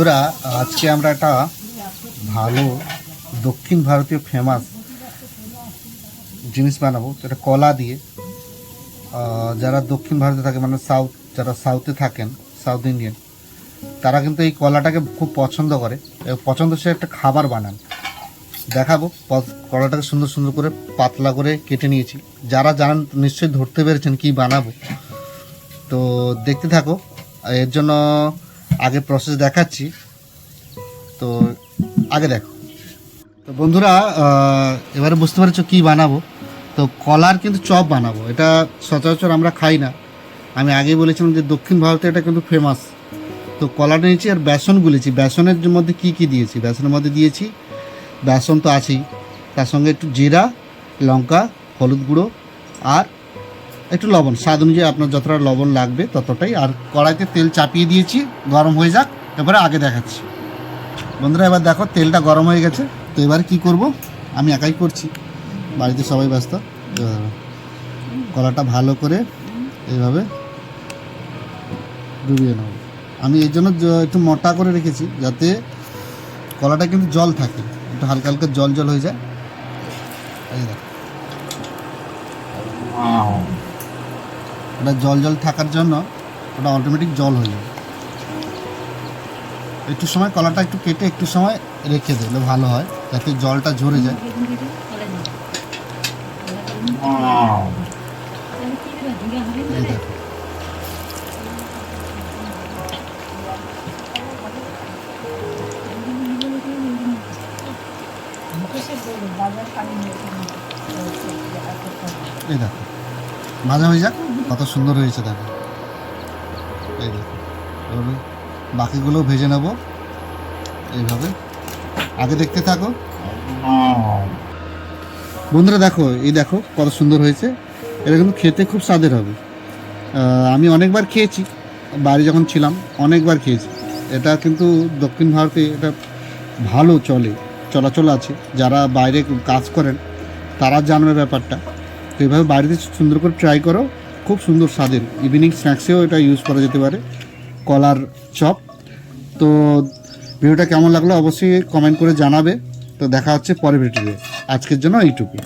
বন্ধুরা, আজকে আমরা একটা ভালো দক্ষিণ ভারতীয় ফেমাস জিনিস বানাবো এটা কলা দিয়ে। যারা দক্ষিণ ভারতে থাকে মানে সাউথ যারা সাউথে থাকেন সাউথ ইন্ডিয়ান তারা কিন্তু এই কলাটাকে খুব পছন্দ করে। পছন্দ সে একটা খাবার বানান। দেখাবো কলাটাকে সুন্দর সুন্দর করে পাতলা করে কেটে নিয়েছি। যারা জানান, নিশ্চয়ই ধরতে পেরেছেন কি বানাবো। তো দেখতে থাকো, এর জন্য আগে প্রসেস দেখাচ্ছি। তো আগে দেখো। তো বন্ধুরা এবারে বুঝতে পারছ কী বানাবো? তো কলার কিন্তু চপ বানাবো। এটা সচরাচর আমরা খাই না। আমি আগেই বলেছিলাম যে দক্ষিণ ভারতে এটা কিন্তু ফেমাস তো কলাটা নিয়েছি আর বেসন গুলেছি। বেসনের মধ্যে কি কি দিয়েছি? বেসনের মধ্যে দিয়েছি, বেসন তো আছেই। তার সঙ্গে একটু জিরা, লঙ্কা, হলুদ গুঁড়ো আর একটু লবণ, স্বাদ অনুযায়ী আপনার যতটা লবণ লাগবে ততটাই। আর কড়াইতে তেল চাপিয়ে দিয়েছি, গরম হয়ে যাক, এবারে আগে দেখাচ্ছি। বন্ধুরা, এবার দেখো, তেলটা গরম হয়ে গেছে। তো এবার কি করব? আমি একাই করছি। বাড়িতে সবাই ব্যস্ত। কলাটা ভালো করে এইভাবে ডুবিয়ে নেব। আমি এই জন্য একটু মোটা করে রেখেছি, যাতে কলাটা কিন্তু জল থাকে। একটু হালকা হালকা জল জল হয়ে যায়। এই দেখো। ওটা জল জল থাকার জন্য ওটা অটোমেটিক জল হয়ে যাবে। একটু সময় কলাটা একটু কেটে একটু সময় রেখে দিলে ভালো হয়, যাতে জলটা ঝরে যায়। এই ভাজা হয়ে যাক। কত সুন্দর হয়েছে দেখো। এই দেখো, এভাবে বাকিগুলোও ভেজে নেব। এইভাবে। আগে দেখতে থাকো। বন্ধুরা দেখো, এই দেখো কত সুন্দর হয়েছে। এটা কিন্তু খেতে খুব স্বাদের হবে। আমি অনেকবার খেয়েছি বাড়ি যখন ছিলাম, অনেকবার খেয়েছি। এটা কিন্তু দক্ষিণ ভারতে এটা ভালো চলে, চলাচল আছে। যারা বাইরে কাজ করেন, তারা জানবে ব্যাপারটা। তো এভাবে বাড়িতে সুন্দর করে ট্রাই করো। খুব সুন্দর স্বাদের। ইভিনিং স্ন্যাক্সেও এটা ইউজ করা যেতে পারে। কলার চপ। তো ভিডিওটা কেমন লাগল অবশ্যই কমেন্ট করে জানাবে। তো দেখা হচ্ছে পরের ভিডিওতে আজকের জন্য এইটুকু